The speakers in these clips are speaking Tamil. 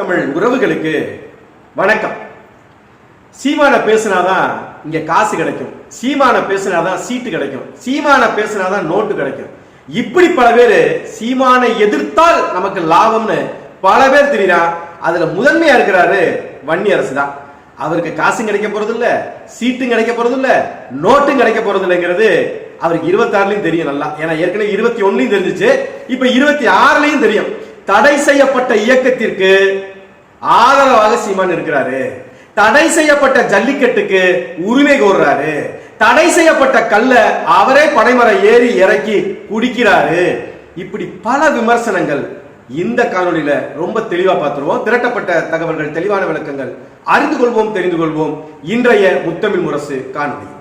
தமிழ் உறவுகளுக்கு வணக்கம். சீமான பேசினாதான் இங்க காசு கிடைக்கும். சீமான பேசினாதான் சீட்டு கிடைக்கும். சீமான பேசினாதான் நோட்டு கிடைக்கும். இப்படி பல பேர் சீமானை எதிர்த்தால் நமக்கு லாபம்னு பல பேர் தெரியுறா அதுல முதன்மையா இருக்கிறாரு வன்னி அரசு தான் அவருக்கு காசும் கிடைக்க போறது இல்ல சீட்டும் கிடைக்க போறது இல்ல நோட்டும் கிடைக்க போறது இல்லைங்கிறது அவருக்கு இருபத்தாறுலயும் தெரியும் நல்லா. ஏன்னா ஏற்கனவே இருபத்தி ஒன்னுலயும் தெரிஞ்சிச்சு. இப்ப இருபத்தி ஆறுலயும் தெரியும். தடை செய்யப்பட்ட இயக்கத்திற்கு ஆதரவாக சீமான் இருக்கிறாரு. தடை செய்யப்பட்ட ஜல்லிக்கட்டுக்கு உரிமை கோர்றாரு. தடை செய்யப்பட்ட கல்ல அவரே பனைமரம் ஏறி இறக்கி குடிக்கிறாரு. இப்படி பல விமர்சனங்கள் இந்த காணொலியில ரொம்ப தெளிவா பார்த்துருவோம். திரட்டப்பட்ட தகவல்கள் தெளிவான விளக்கங்கள் அறிந்து கொள்வோம் தெரிந்து கொள்வோம். இன்றைய முத்தமிழ் முரசு காணொலி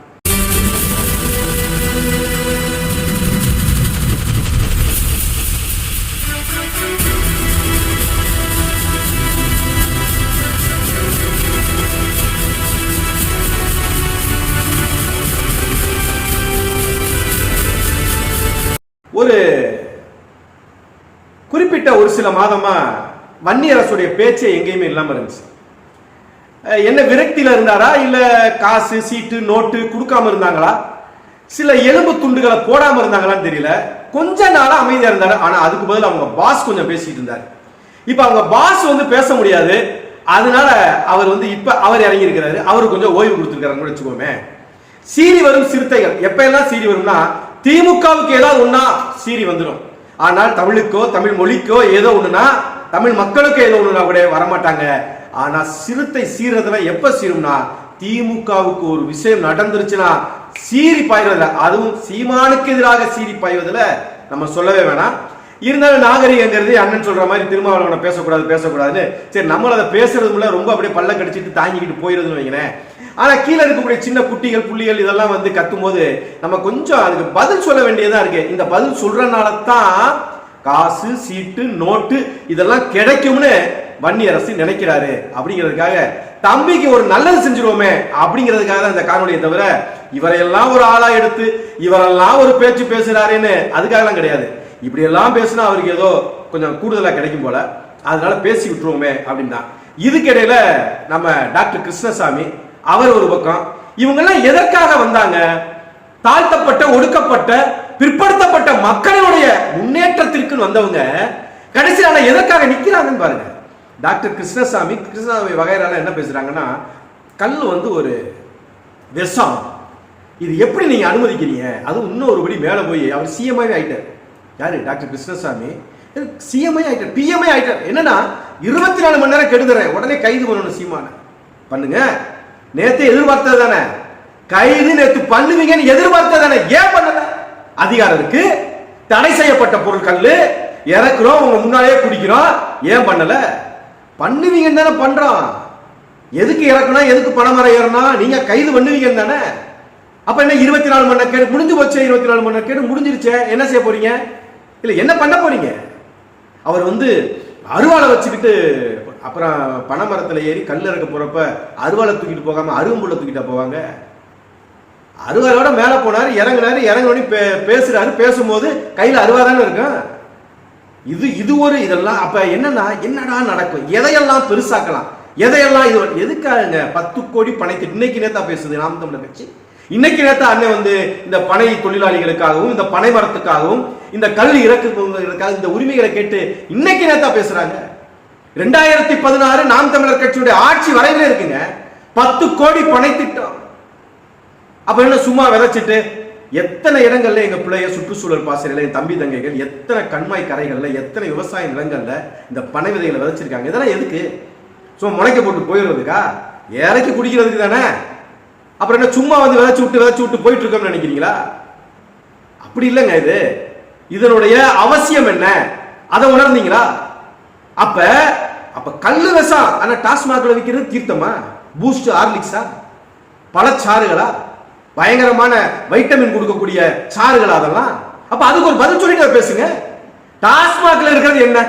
குறிப்பிட்ட ஒரு சில மாதமா வன்னி அரசுடைய பேச்சே எங்கேயுமே இல்லாம இருந்துச்சு. என்ன விரக்தியில இருந்தாரா? இல்ல காசு சீட்டு நோட்டு கொடுக்காம இருந்தாங்களா? சில எலும்பு துண்டுகளை போடாம இருந்தாங்களான்னு தெரியல. கொஞ்ச நாளா அமைதியா இருந்தாரு. ஆனா அதுக்கு பதில் அவங்க பாஸ் கொஞ்சம் பேசிட்டு இருந்தாரு. இப்ப அவங்க பாஸ் வந்து பேச முடியாது. அதனால அவர் வந்து இப்ப அவர் இறங்கி இருக்கிறாரு. அவரு கொஞ்சம் ஓய்வு கொடுத்துருக்காருன்னு வச்சுக்கோமே. சீரி வரும் சிறுத்தைகள். எப்ப எல்லாம் சீரி வரும்னா திமுகவுக்கு ஏதாவது ஒன்னா சீரி வந்துடும் ஆனால் தமிழுக்கோ தமிழ் மொழிக்கோ ஏதோ ஒண்ணுனா தமிழ் மக்களுக்கு ஏதோ ஒண்ணுனா கூட வரமாட்டாங்க. ஆனா சிறுத்தை சீரதெல்லாம் எப்ப சீரும்னா திமுகவுக்கு ஒரு விஷயம் நடந்துருச்சுன்னா சீறி பாய்வதில்ல அதுவும் சீமானுக்கு எதிராக சீறி பாய்வதில் நம்ம சொல்லவே வேணாம். இருந்தாலும் நாகரிகங்கிறது அண்ணன் சொல்ற மாதிரி திருமாவளவனை பேசக்கூடாது பேசக்கூடாதுன்னு. சரி நம்மள அதை பேசுறது முள்ள ரொம்ப அப்படியே பல்ல கடிச்சிட்டு தாங்கிக்கிட்டு போயிருதுன்னு வைங்களேன். ஆனா கீழே இருக்கக்கூடிய சின்ன குட்டிகள் புள்ளிகள் இதெல்லாம் வந்து கத்தும் போது நம்ம கொஞ்சம் அதுக்கு பதில் சொல்ல வேண்டியதா இருக்கு. இந்த பதில் சொல்றனால தான் காசு சீட்டு நோட்டு இதெல்லாம் கிடைக்கும்னு வன்னி அரசு நினைக்கிறாரு. அப்படிங்கிறதுக்காக தம்பிக்கு ஒரு நல்லது செஞ்சிருவோமே அப்படிங்கிறதுக்காக தான் இந்த காணொலியை தவிர இவரையெல்லாம் ஒரு ஆளா எடுத்து இவரெல்லாம் ஒரு பேச்சு பேசுறாருன்னு அதுக்காகலாம் கிடையாது. இப்படி எல்லாம் பேசினா அவருக்கு ஏதோ கொஞ்சம் கூடுதலாக கிடைக்கும் போல. அதனால பேசி விட்டுருவோமே அப்படின்னா இதுக்கிடையில நம்ம டாக்டர் கிருஷ்ணசாமி அவர் ஒரு பக்கம் இவங்கெல்லாம் எதற்காக வந்தாங்க? தாழ்த்தப்பட்ட ஒடுக்கப்பட்ட பிற்படுத்தப்பட்ட மக்களுடைய முன்னேற்றத்திற்கு வந்தவங்க கடைசியால எதற்காக நிற்கிறாங்கன்னு பாருங்க. டாக்டர் கிருஷ்ணசாமி கிருஷ்ணசாமி வகைரால என்ன பேசுறாங்கன்னா கல் வந்து ஒரு விஷம். இது எப்படி நீங்க அனுமதிக்கிறீங்க? அதுவும் இன்னும் ஒருபடி மேலே போய் அவர் சிஎம்ஆவே ஆயிட்டார். யாரு? டாக்டர் கிருஷ்ணசாமி. சிஎம்ஐ ஆயிட்டார் பிஎம்ஐ ஆயிட்டார் என்னன்னா இருபத்தி நாலு மணி நேரம் கெடுதுறேன். உடனே கைது பண்ணணும் சீமான. பண்ணுங்க. நேத்து எதிர்பார்த்தது தானே. கைது நேத்து பண்ணுவீங்கன்னு எதிர்பார்த்தது தானே. ஏன் பண்ணல? அதிகாரம் இருக்கு. தடை செய்யப்பட்ட பொருட்கள் இறக்குறோம். உங்க முன்னாலேயே குடிக்கிறோம். ஏன் பண்ணல? பண்ணுவீங்கன்னு தானே பண்றோம். எதுக்கு இறக்கணும் எதுக்கு பணம் ஏறணும் நீங்க கைது பண்ணுவீங்கன்னு தானே. அப்ப என்ன இருபத்தி நாலு மணி நேரம் கேடு முடிஞ்சு போச்சு இருபத்தி நாலு மணி நேரம் கேடு முடிஞ்சிருச்சே. என்ன செய்ய போறீங்க? இல்லை என்ன பண்ண போறீங்க? அவர் வந்து அருவாளை வச்சுக்கிட்டு அப்புறம் பனைமரத்தில் ஏறி கல் இறக்க போறப்ப அருவாளை தூக்கிட்டு போகாம அருவம்புள்ள தூக்கிட்டா போவாங்க? அருவாளோட மேலே போனார் இறங்குனாரு இறங்கினோடனே பே பேசுறாரு பேசும்போது கையில் அருவா தானே இருக்கும்? இது இது ஒரு இதெல்லாம் அப்போ என்னன்னா என்னடா நடக்கும்? எதையெல்லாம் பெருசாக்கலாம்? எதையெல்லாம் இது எதுக்காக பத்து கோடி பணத்தை இன்னைக்கு நேத்தா பேசுது நாம் தமிழர் கட்சி. இன்னைக்கு நேத்தா அண்ணன் வந்து இந்த பனை தொழிலாளிகளுக்காகவும் இந்த பனை மரத்துக்காகவும் இந்த கல் இறக்குறதுக்காக இந்த உரிமைகளை கேட்டு இன்னைக்கு நேத்தா பேசுறாங்க. ரெண்டாயிரத்தி பதினாறு நாம் தமிழர் கட்சியுடைய ஆட்சி வரையில இருக்குங்க. பத்து கோடி பனை திட்டம் அப்ப என்ன சும்மா விதைச்சிட்டு எத்தனை இடங்கள்ல எங்க பிள்ளைய சுற்றுச்சூழல் பாசறையில என் தம்பி தங்கைகள் எத்தனை கண்மாய் கரைகள்ல எத்தனை விவசாய நிலங்கள்ல இந்த பனை விதைகளை விதைச்சிருக்காங்க. இதெல்லாம் எதுக்கு? சும்மா முளைக்க போட்டு போயிடுறதுக்கா? இறக்கி குடிக்கிறதுக்கு தானே. அப்புறம் என்ன சும்மா வந்து விதைச்சு விட்டு விதைச்சு விட்டு போயிட்டு இருக்கோம்னு நினைக்கிறீங்களா? அப்படி இல்லைங்க இது. இதனுடைய அவசியம் என்ன? அதை உணர்ந்தீங்களா? அப்ப அப்ப கல்லு விஷம் ஆனா டாஸ்மாக்ல விற்கிறது தீர்த்தமா? பூஸ்ட் ஹார்லிக்ஸா பழச்சாறுகளா பயங்கரமான வைட்டமின் கொடுக்கக்கூடிய சாறுகளா அதெல்லாம்? அப்ப அதுக்கு ஒரு பதில் சொல்லி பேசுங்க. டாஸ்மாக்ல இருக்கிறது என்ன?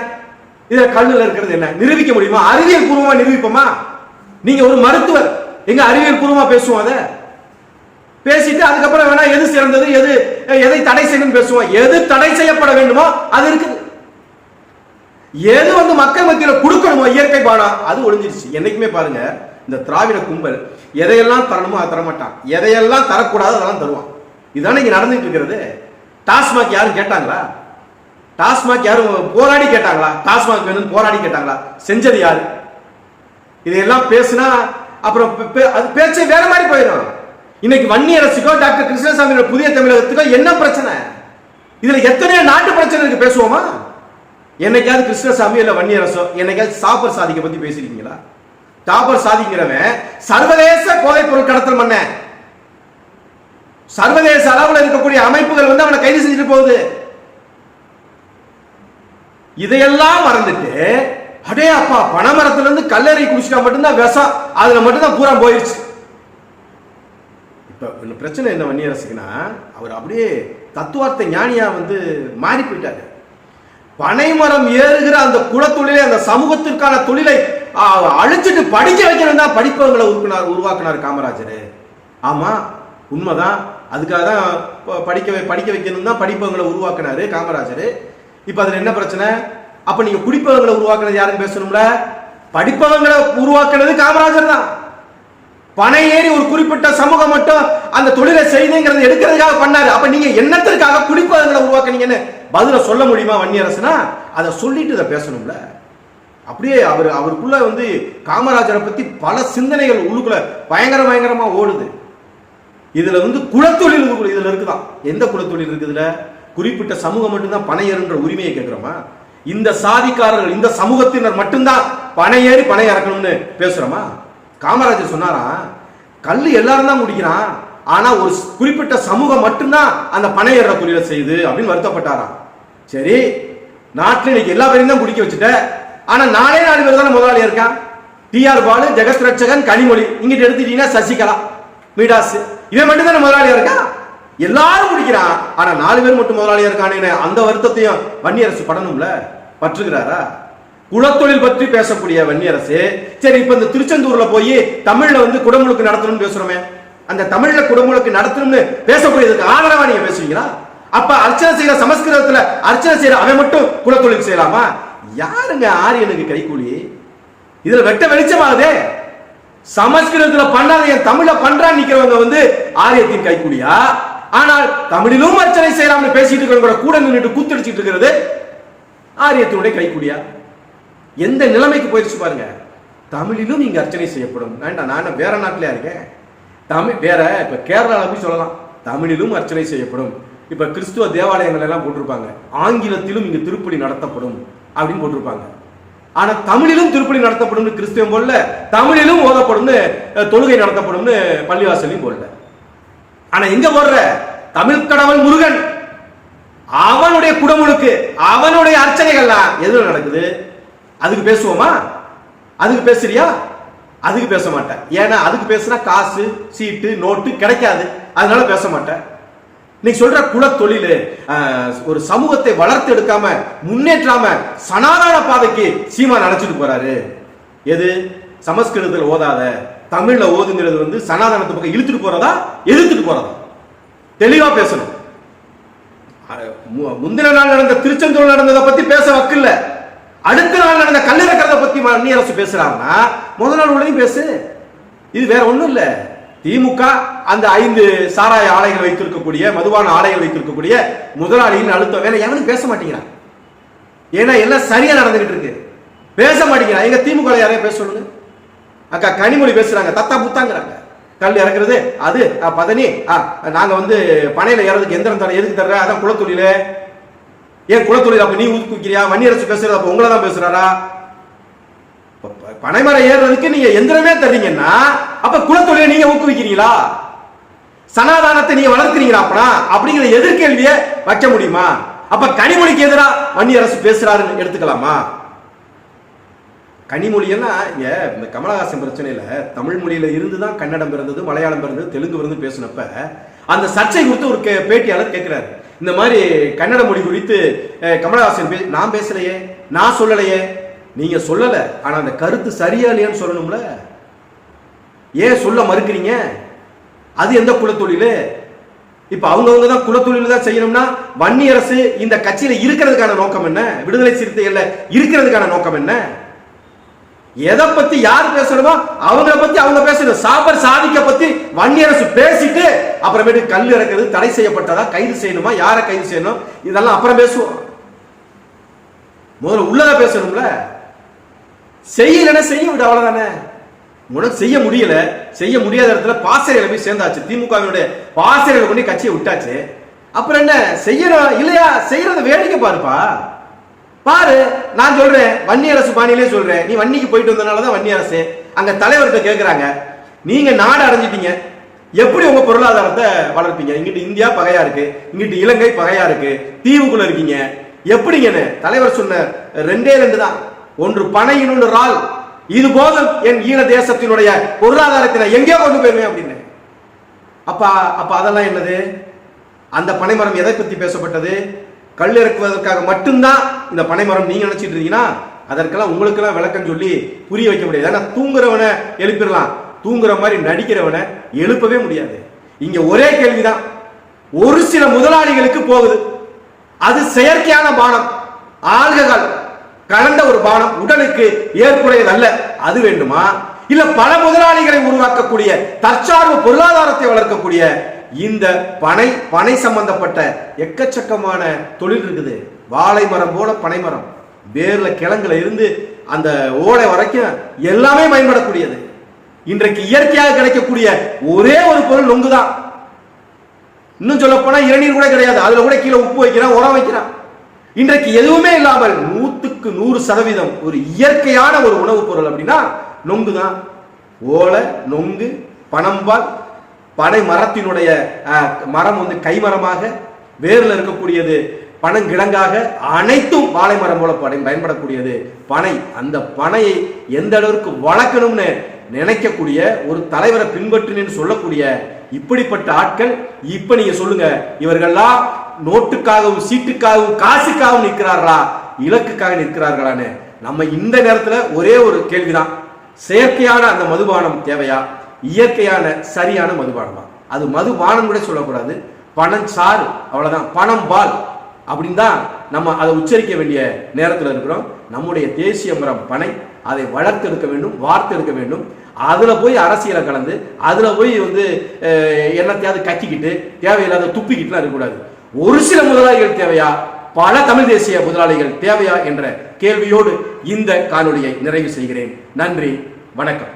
இதுல கல்லுல இருக்கிறது என்ன? நிரூபிக்க முடியுமா? அறிவியல் பூர்வமா நிரூபிப்போமா? நீங்க ஒரு மருத்துவர். எங்க அறிவியல் பூர்வமா பேசுவோம் அதை? பேசிட்டு அதுக்கப்புறம் வேணா எது சிறந்தது எது எதை தடை செய்யணும் பேசுவோம். எது தடை செய்யப்பட வேண்டுமோ அது இருக்குது. எது வந்து மக்கள் மத்தியில் கொடுக்கணுமோ இயற்கை பாடம் அது ஒளிஞ்சிருச்சு. என்னைக்குமே பாருங்க இந்த திராவிட கும்பல் எதையெல்லாம் தரணுமோ அதை தரமாட்டான். எதையெல்லாம் தரக்கூடாது அதெல்லாம் தருவான். இதுதானே இங்கே நடந்துட்டு இருக்கிறது. டாஸ்மாக் யாரும் கேட்டாங்களா? டாஸ்மாக் யாரும் போராடி கேட்டாங்களா? டாஸ்மாக் வேணும்னு போராடி கேட்டாங்களா? செஞ்சது யாரு? இதையெல்லாம் பேசுனா அப்புறம் பே- அது பேச்சே வேற மாதிரி போயிடும். இன்னைக்கு வன்னி அரசுக்கோ டாக்டர் கிருஷ்ணசாமியோட புதிய தமிழகத்துக்கோ என்ன பிரச்சனை? இதுல எத்தனையோ நாட்டு பிரச்சனை இருக்கு பேசுவோமா? என்னைக்காவது கிருஷ்ணசாமி இல்ல வன்னி அரசோ என்னைக்காவது சாப்பர் சாதிக்க பத்தி பேசிருக்கீங்களா? சாப்பர் சாதிங்கிறவன் சர்வதேச போதைப் பொருள் கடத்தல் பண்ண சர்வதேச அளவில் இருக்கக்கூடிய அமைப்புகள் வந்து அவனை கைது செஞ்சுட்டு போகுது. இதையெல்லாம் மறந்துட்டு அடே அப்பா பனைமரத்துல இருந்து கல்லறை குடிச்சிட்டா மட்டும்தான் விஷம் அதுல மட்டும்தான் பூரா போயிடுச்சு இப்ப பிரச்சனை என்ன வன்னியரசுக்குன்னா அவர் அப்படியே தத்துவார்த்த ஞானியாக வந்து மாறி போயிட்டாரு. பனைமரம் ஏறுகிற அந்த குலத்தொழிலை அந்த சமூகத்திற்கான தொழிலை அழிச்சிட்டு படிக்க வைக்கணும் தான் படிப்பவங்களை உருப்பினார் உருவாக்குனார் காமராஜர். ஆமாம் உண்மைதான். அதுக்காக தான் படிக்க வை- படிக்க வைக்கணும் தான் படிப்பவங்களை உருவாக்குனாரு காமராஜர். இப்போ அதில் என்ன பிரச்சனை? அப்போ நீங்கள் குடிப்பவங்களை உருவாக்குனது யாருன்னு பேசணும்ல? படிப்பவங்களை உருவாக்குனது காமராஜர் தான். பனை ஏறி ஒரு குறிப்பிட்ட சமூகம் மட்டும் அந்த தொழிலை செய்யுங்கிறத எடுக்கிறதுக்காக பண்ணாரு. அப்ப நீங்க என்னத்திற்காக குடிப்பதங்களை உருவாக்குனீங்கன்னு பதில சொல்ல முடியுமா வன்னியரசுனா? அதை சொல்லிட்டு இதை பேசணும்ல. அப்படியே அவர் அவருக்குள்ள வந்து காமராஜரை பத்தி பல சிந்தனைகள் உள்ளுக்குள்ள பயங்கர பயங்கரமா ஓடுது. இதுல வந்து குலத்தொழில் இதுல இருக்குதான். எந்த குலத்தொழில் இருக்குதுல குறிப்பிட்ட சமூகம் மட்டும்தான் பனையேறுன்ற உரிமையை கேட்கிறோமா? இந்த சாதிக்காரர்கள் இந்த சமூகத்தினர் மட்டும்தான் பணையேறி ஏறி பனை இறக்கணும்னு பேசுறோமா? காமராஜர் சொன்னாரா கல் எல்லாரும் தான் குடிக்கிறான் ஆனா ஒரு குறிப்பிட்ட சமூகம் மட்டும்தான் அந்த பனை ஏற தொழிலை செய்யுது அப்படின்னு வருத்தப்பட்டாராம் சரி நாட்டில் இன்னைக்கு எல்லா பேரையும் தான் குடிக்க வச்சுட்ட. ஆனா நாலே நாலு பேர் தானே முதலாளியா இருக்கான். டிஆர் பாலு ஜெகத் ரட்சகன் கனிமொழி இங்கிட்டு எடுத்துட்டீங்கன்னா சசிகலா மீடாஸ் இவன் மட்டும் தானே முதலாளியா இருக்கான் எல்லாரும் குடிக்கிறான். ஆனா நாலு பேர் மட்டும் முதலாளியா இருக்கானே அந்த வருத்தத்தையும் வன்னியரசு படணும்ல? பற்றுகிறாரா? குலத்தொழில் பற்றி பேசக்கூடிய வன்னியரசு சரி இப்ப இந்த திருச்செந்தூர்ல போய் தமிழ்ல வந்து குடமுழுக்கு நடத்தணும்னு பேசுறோமே அந்த தமிழ்ல குடமுழுக்கு நடத்தணும்னு பேசக்கூடியதுக்கு ஆதரவா நீங்க பேசுவீங்களா? அப்ப அர்ச்சனை செய்யற சமஸ்கிருதத்துல அர்ச்சனை செய்யற அவன் மட்டும் குலத்தொழில் செய்யலாமா? யாருங்க ஆரியனுக்கு கைகூலி? இதுல வெட்ட வெளிச்சமாகுதே சமஸ்கிருதத்துல பண்ணாத என் தமிழ பண்றான் நிக்கிறவங்க வந்து ஆரியத்தின் கைக்கூலியா ஆனால் தமிழிலும் அர்ச்சனை செய்யலாம்னு பேசிட்டு இருக்கிறவங்க கூட நின்றுட்டு கூத்தடிச்சிட்டு இருக்கிறது ஆரியத்தினுடைய கைக்கூலியா எந்த நிலைமைக்கு போயிடுச்சு பாருங்க. தமிழிலும் இங்கே அர்ச்சனை செய்யப்படும். வேண்டாம் நான் வேற நாட்டிலே இருக்கேன். தமிழ் வேற இப்போ கேரளாவில் போய் சொல்லலாம். தமிழிலும் அர்ச்சனை செய்யப்படும். இப்போ கிறிஸ்துவ தேவாலயங்கள் எல்லாம் போட்டிருப்பாங்க. ஆங்கிலத்திலும் இங்கே திருப்பலி நடத்தப்படும் அப்படின்னு போட்டிருப்பாங்க. ஆனா தமிழிலும் திருப்பலி நடத்தப்படும்னு கிறிஸ்துவம் போடல. தமிழிலும் ஓதப்படும் தொழுகை நடத்தப்படும்னு பள்ளிவாசலையும் போடல. ஆனா எங்க போடுற? தமிழ் கடவுள் முருகன். அவனுடைய குடமுழுக்கு அவனுடைய அர்ச்சனைகள்லாம் எதுல நடக்குது? அதுக்கு பேசுவோமா? அதுக்கு பேசுறியா? அதுக்கு பேச மாட்டேன். ஏன்னா அதுக்கு பேசுனா காசு சீட்டு நோட்டு கிடைக்காது. அதனால பேச மாட்டேன். நீ சொல்ற குலத்தொழில் ஒரு சமூகத்தை வளர்த்து எடுக்காம முன்னேற்றாம சனாதன பாதைக்கு சீமா நினைச்சிட்டு போறாரு. எது? சமஸ்கிருதத்தில் ஓதாத தமிழ்ல ஓதுங்கிறது வந்து சனாதனத்து பக்கம் இழுத்துட்டு போறதா? எதிர்த்துட்டு போறதா? தெளிவா பேசணும். மு- முந்தின நாள் நடந்த திருச்செந்தூர் நடந்ததை பத்தி பேச வக்கில்ல. அடுத்த நாள் நடந்த கல்லிறக்கிறத பத்தி மத்திய அரசு பேசுறாங்கன்னா முதல் நாள் உடனே பேசு. இது வேற ஒண்ணும் இல்ல. திமுக அந்த ஐந்து சாராய ஆலைகள் வைத்திருக்கக்கூடிய மதுபான ஆலைகள் வைத்திருக்கக்கூடிய முதலாளியின் அழுத்தம். வேற எவனும் பேச மாட்டேங்கிறான் ஏன்னா எல்லாம் சரியா நடந்துகிட்டு இருக்கு. பேச மாட்டேங்கிறான் எங்க திமுக யாரையும் பேச சொல்லுங்க. அக்கா கனிமொழி பேசுறாங்க. தத்தா புத்தாங்கிறாங்க. கல் இறக்குறது அது. பதனி. நாங்க வந்து பனையில ஏறதுக்கு எந்திரம் தர எதுக்கு தர்ற? அதான் குளத்தொழில ஏன் குலத்தொழில் அப்ப நீ ஊக்குவிக்கிறியா? வன்னியரசு பேசுறது அப்ப உங்களை தான் பேசுறாரா? ப- பனைமரம் ஏறுறதுக்கு நீங்க எந்திரமே தர்றீங்கன்னா அப்ப குலத்தொழிலை நீங்க ஊக்குவிக்கிறீங்களா? சனாதானத்தை நீங்க வளர்க்கிறீங்களா அப்பனா? அப்படிங்கிற எதிர்கேள்வியை வைக்க முடியுமா? அப்ப கனிமொழிக்கு எதிராக வன்னியரசு பேசுறாருன்னு எடுத்துக்கலாமா? கனிமொழியன்னா இங்க இந்த கமலஹாசன் பிரச்சனையில தமிழ் மொழியில இருந்து தான் கன்னடம் பிறந்தது மலையாளம் பிறந்தது தெலுங்கு பிறந்து பேசினப்ப அந்த சர்ச்சை குறித்து ஒரு கே- பேட்டியாளர் கேட்கிறாரு இந்த மாதிரி கன்னட மொழி குறித்து கமலஹாசன் பே- நான் பேசலையே நான் சொல்லலையே. நீங்க சொல்லல ஆனா அந்த கருத்து சரியா இல்லையான்னு சொல்லணும்ல. ஏன் சொல்ல மறுக்கிறீங்க? அது எந்த குலத்தொழில்? இப்ப அவங்கவுங்க தான் குலத்தொழில் தான் செய்யணும்னா வன்னி அரசு இந்த கட்சியில இருக்கிறதுக்கான நோக்கம் என்ன? விடுதலை சிறுத்தைகள்ல இருக்கிறதுக்கான நோக்கம் என்ன? எதை பத்தி யார் பேசணுமோ அவங்கள பத்தி அவங்க பேசணும். சாபர் சாதிக்க பத்தி வன்னியரசு பேசிட்டு அப்புறமேட்டு கல் இறக்குறது தடை செய்யப்பட்டதா? கைது செய்யணுமா? யாரை கைது செய்யணும்? இதெல்லாம் அப்புறம் பேசுவோம். முதல்ல உள்ளதா பேசணும்ல. செய்யலன்னா செய்ய விட அவ்வளவுதானே. உனக்கு செய்ய முடியல. செய்ய முடியாத இடத்துல பாசறையில போய் சேர்ந்தாச்சு. திமுகவினுடைய பாசறையில கொண்டு கட்சியை விட்டாச்சு. அப்புறம் என்ன? செய்யணும் இல்லையா? செய்யறத வேடிக்கை பாருப்பா. பாரு நான் சொல்றேன் வன்னி அரசு பாணியிலே சொல்றேன். நீ வன்னிக்கு போயிட்டு வந்தனாலதான் வன்னி அரசு. அங்க தலைவர்கிட்ட கேக்குறாங்க. நீங்க நாடு அடைஞ்சிட்டீங்க. எப்படி உங்க பொருளாதாரத்தை வளர்ப்பீங்க? இங்கிட்டு இந்தியா பகையா இருக்கு. இங்கிட்டு இலங்கை பகையா இருக்கு. தீவுக்குள்ள இருக்கீங்க. எப்படிங்கன்னு தலைவர் சொன்ன ரெண்டே ரெண்டு தான். ஒன்று பனை இன்னொன்று ரால் இது போதும் என் ஈழ தேசத்தினுடைய பொருளாதாரத்தை எங்கேயோ கொண்டு போயிருவேன் அப்படின்னு. அப்பா அப்ப அதெல்லாம் என்னது? அந்த பனைமரம் எதை பத்தி பேசப்பட்டது? கல் இறக்குவதற்காக மட்டும்தான் இந்த பனைமரம் நீங்க நினைச்சிட்டு இருந்தீங்கன்னா அதற்கெல்லாம் உங்களுக்கெல்லாம் விளக்கம் சொல்லி புரிய வைக்க முடியாது. ஏன்னா தூங்குறவனை எழுப்பிடலாம். தூங்குற மாதிரி நடிக்கிறவனை எழுப்பவே முடியாது. இங்க ஒரே கேள்விதான். ஒரு சில முதலாளிகளுக்கு போகுது. அது செயற்கையான பானம். ஆல்கஹால் கலந்த ஒரு பானம். உடலுக்கு ஏற்புடையது அல்ல. அது வேண்டுமா? இல்ல பல முதலாளிகளை உருவாக்கக்கூடிய தற்சார்பு பொருளாதாரத்தை வளர்க்கக்கூடிய இந்த பனை பனை சம்பந்தப்பட்ட எக்கச்சக்கமான தொழில் இருக்குது. வாழை மரம் போல பனை மரம். வேர்ல கிழங்குல இருந்து அந்த ஓலை வரைக்கும் எல்லாமே பயன்படக்கூடியது. இன்றைக்கு இயற்கையாக கிடைக்கக்கூடிய ஒரே ஒரு பொருள் நொங்கு தான் இன்னும் சொல்ல போனா இளநீர் கூட கிடையாது. அதுல கூட கீழே உப்பு வைக்கிறான் உரம் வைக்கிறான். இன்றைக்கு எதுவுமே இல்லாமல் நூத்துக்கு நூறு சதவீதம் ஒரு இயற்கையான ஒரு உணவுப் பொருள் அப்படின்னா நொங்கு தான் ஓலை நொங்கு பனம்பால் பனை மரத்தினுடைய மரம் வந்து கைமரமாக வேரில் இருக்கக்கூடியது பனங்கிழங்காக அனைத்தும் வாழை மரம் போல பனை பயன்படக்கூடியது பனை. அந்த பனையை எந்த அளவிற்கு வளர்க்கணும்னு நினைக்கக்கூடிய ஒரு தலைவரை பின்பற்றினு சொல்லக்கூடிய இப்படிப்பட்ட ஆட்கள் இப்ப நீங்க சொல்லுங்க இவர்கள்லாம் நோட்டுக்காகவும் சீட்டுக்காகவும் காசுக்காகவும் நிற்கிறார்களா? இலக்குக்காக நிற்கிறார்களான்னு. நம்ம இந்த நேரத்துல ஒரே ஒரு கேள்விதான். செயற்கையான அந்த மதுபானம் தேவையா? இயற்கையான சரியான மதுபானமா? அது மதுபானம் கூட சொல்லக்கூடாது. பணம் சாறு அவ்வளவுதான். பணம் பால் அப்படின்னு தான் நம்ம அதை உச்சரிக்க வேண்டிய நேரத்தில் இருக்கிறோம். நம்முடைய தேசிய மரம் பனை அதை வளர்த்தெடுக்க வேண்டும் வார்த்தெடுக்க வேண்டும். அதுல போய் அரசியலை கலந்து அதுல போய் வந்து என்னத்தையாவது கக்கிக்கிட்டு தேவையில்லாத துப்பிக்கிட்டுலாம் இருக்கக்கூடாது. ஒரு சில முதலாளிகள் தேவையா? பல தமிழ் தேசிய முதலாளிகள் தேவையா? என்ற கேள்வியோடு இந்த காணொலியை நிறைவு செய்கிறேன். நன்றி வணக்கம்.